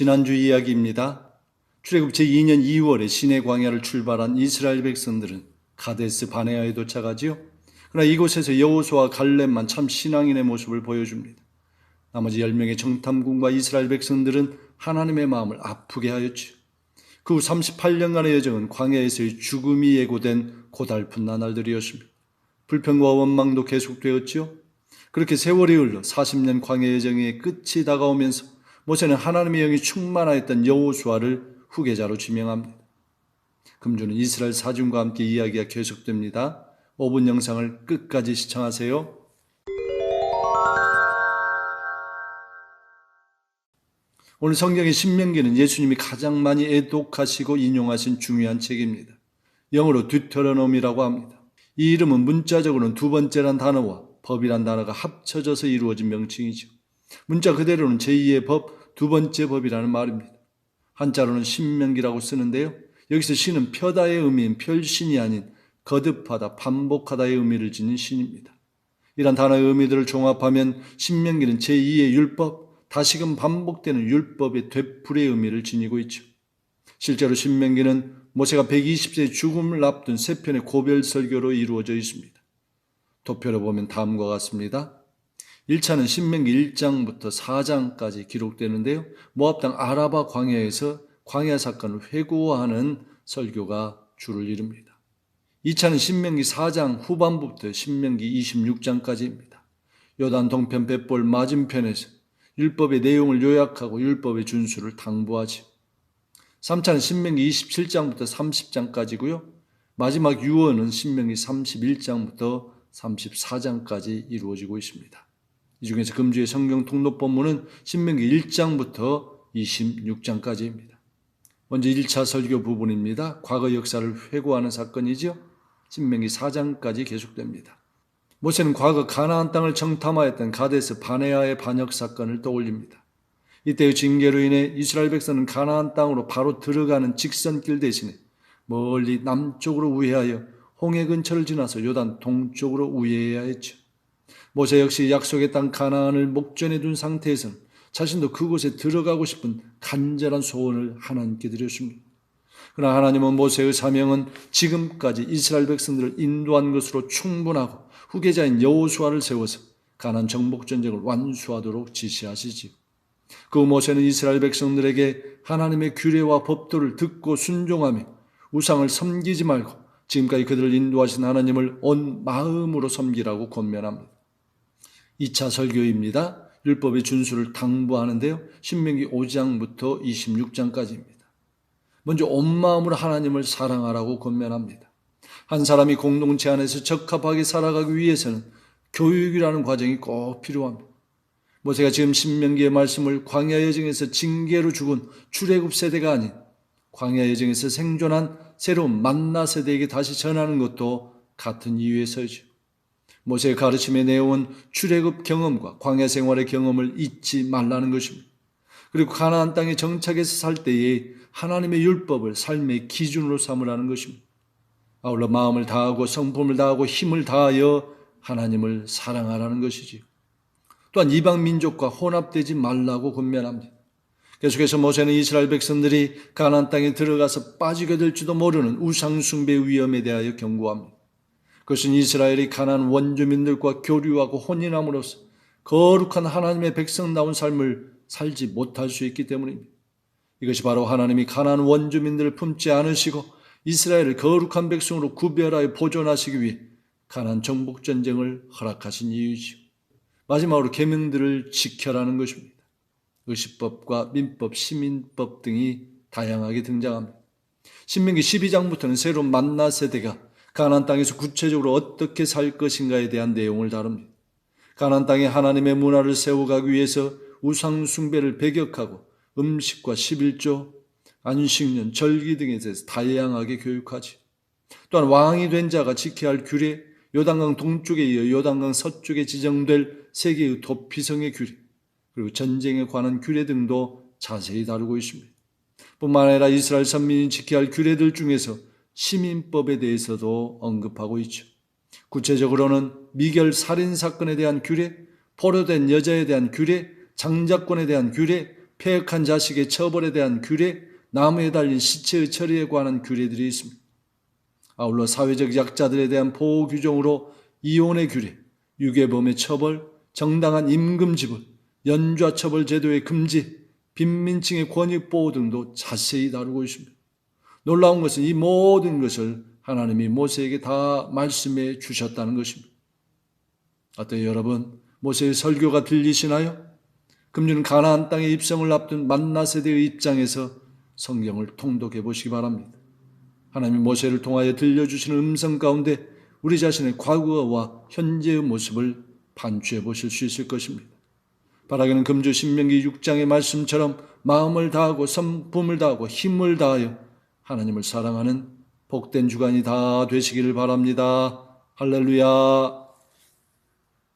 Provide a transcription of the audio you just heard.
지난주 이야기입니다. 출애굽 제2년 2월에 시내 광야를 출발한 이스라엘 백성들은 가데스 바네아에 도착하지요. 그러나 이곳에서 여호수와 갈렙만 참 신앙인의 모습을 보여줍니다. 나머지 10명의 정탐군과 이스라엘 백성들은 하나님의 마음을 아프게 하였지요. 그 후 38년간의 여정은 광야에서의 죽음이 예고된 고달픈 나날들이었습니다. 불평과 원망도 계속되었지요. 그렇게 세월이 흘러 40년 광야 여정의 끝이 다가오면서 모세는 하나님의 영이 충만하였던 여호수아를 후계자로 지명합니다. 금주는 이스라엘 사중과 함께 이야기가 계속됩니다. 5분 영상을 끝까지 시청하세요. 오늘 성경의 신명기는 예수님이 가장 많이 애독하시고 인용하신 중요한 책입니다. 영어로 듀터러놈이라고 합니다. 이 이름은 문자적으로는 두 번째란 단어와 법이란 단어가 합쳐져서 이루어진 명칭이죠. 문자 그대로는 제2의 법, 두 번째 법이라는 말입니다. 한자로는 신명기라고 쓰는데요. 여기서 신은 펴다의 의미인 펼신이 아닌 거듭하다, 반복하다의 의미를 지닌 신입니다. 이런 단어의 의미들을 종합하면 신명기는 제2의 율법, 다시금 반복되는 율법의 되풀이의 의미를 지니고 있죠. 실제로 신명기는 모세가 120세의 죽음을 앞둔 세 편의 고별 설교로 이루어져 있습니다. 도표로 보면 다음과 같습니다. 1차는 신명기 1장부터 4장까지 기록되는데요. 모압 땅 아라바 광야에서 광야 사건을 회고하는 설교가 주를 이룹니다. 2차는 신명기 4장 후반부터 신명기 26장까지입니다. 요단 동편 뱃볼 맞은편에서 율법의 내용을 요약하고 율법의 준수를 당부하지. 3차는 신명기 27장부터 30장까지고요. 마지막 유언은 신명기 31장부터 34장까지 이루어지고 있습니다. 이 중에서 금주의 성경 통독 본문은 신명기 1장부터 26장까지입니다. 먼저 1차 설교 부분입니다. 과거 역사를 회고하는 사건이죠. 신명기 4장까지 계속됩니다. 모세는 과거 가나안 땅을 정탐하였던 가데스 바네아의 반역 사건을 떠올립니다. 이때의 징계로 인해 이스라엘 백성은 가나안 땅으로 바로 들어가는 직선길 대신에 멀리 남쪽으로 우회하여 홍해 근처를 지나서 요단 동쪽으로 우회해야 했죠. 모세 역시 약속의 땅 가나안을 목전에 둔 상태에서는 자신도 그곳에 들어가고 싶은 간절한 소원을 하나님께 드렸습니다. 그러나 하나님은 모세의 사명은 지금까지 이스라엘 백성들을 인도한 것으로 충분하고 후계자인 여호수아를 세워서 가난 정복 전쟁을 완수하도록 지시하시지요. 그 모세는 이스라엘 백성들에게 하나님의 규례와 법도를 듣고 순종하며 우상을 섬기지 말고 지금까지 그들을 인도하신 하나님을 온 마음으로 섬기라고 권면합니다. 2차 설교입니다. 율법의 준수를 당부하는데요. 신명기 5장부터 26장까지입니다. 먼저 온 마음으로 하나님을 사랑하라고 권면합니다. 한 사람이 공동체 안에서 적합하게 살아가기 위해서는 교육이라는 과정이 꼭 필요합니다. 모세가 지금 신명기의 말씀을 광야 여정에서 징계로 죽은 출애굽 세대가 아닌 광야 여정에서 생존한 새로운 만나 세대에게 다시 전하는 것도 같은 이유에서죠. 모세의 가르침의 내용은 출애굽 경험과 광야 생활의 경험을 잊지 말라는 것입니다. 그리고 가나안 땅에 정착해서 살 때에 하나님의 율법을 삶의 기준으로 삼으라는 것입니다. 아울러 마음을 다하고 성품을 다하고 힘을 다하여 하나님을 사랑하라는 것이지요. 또한 이방 민족과 혼합되지 말라고 권면합니다. 계속해서 모세는 이스라엘 백성들이 가나안 땅에 들어가서 빠지게 될지도 모르는 우상 숭배 위험에 대하여 경고합니다. 그것은 이스라엘이 가나안 원주민들과 교류하고 혼인함으로써 거룩한 하나님의 백성다운 삶을 살지 못할 수 있기 때문입니다. 이것이 바로 하나님이 가나안 원주민들을 품지 않으시고 이스라엘을 거룩한 백성으로 구별하여 보존하시기 위해 가나안 정복 전쟁을 허락하신 이유이죠. 마지막으로 계명들을 지켜라는 것입니다. 의식법과 민법, 시민법 등이 다양하게 등장합니다. 신명기 12장부터는 새로운 만나 세대가 가나안 땅에서 구체적으로 어떻게 살 것인가에 대한 내용을 다룹니다. 가나안 땅에 하나님의 문화를 세워가기 위해서 우상 숭배를 배격하고 음식과 11조, 안식년, 절기 등에 대해서 다양하게 교육하지. 또한 왕이 된 자가 지켜야 할 규례, 요단강 동쪽에 이어 요단강 서쪽에 지정될 세계의 도피성의 규례, 그리고 전쟁에 관한 규례 등도 자세히 다루고 있습니다. 뿐만 아니라 이스라엘 선민이 지켜야 할 규례들 중에서 시민법에 대해서도 언급하고 있죠. 구체적으로는 미결 살인 사건에 대한 규례, 포로된 여자에 대한 규례, 장자권에 대한 규례, 폐역한 자식의 처벌에 대한 규례, 나무에 달린 시체의 처리에 관한 규례들이 있습니다. 아울러 사회적 약자들에 대한 보호 규정으로 이혼의 규례, 유괴범의 처벌, 정당한 임금 지불, 연좌 처벌 제도의 금지, 빈민층의 권익 보호 등도 자세히 다루고 있습니다. 놀라운 것은 이 모든 것을 하나님이 모세에게 다 말씀해 주셨다는 것입니다. 어때요, 여러분? 모세의 설교가 들리시나요? 금주는 가나안 땅에 입성을 앞둔 만나 세대의 입장에서 성경을 통독해 보시기 바랍니다. 하나님 모세를 통하여 들려주시는 음성 가운데 우리 자신의 과거와 현재의 모습을 반추해 보실 수 있을 것입니다. 바라기는 금주 신명기 6장의 말씀처럼 마음을 다하고 성품을 다하고 힘을 다하여 하나님을 사랑하는 복된 주간이 다 되시기를 바랍니다. 할렐루야.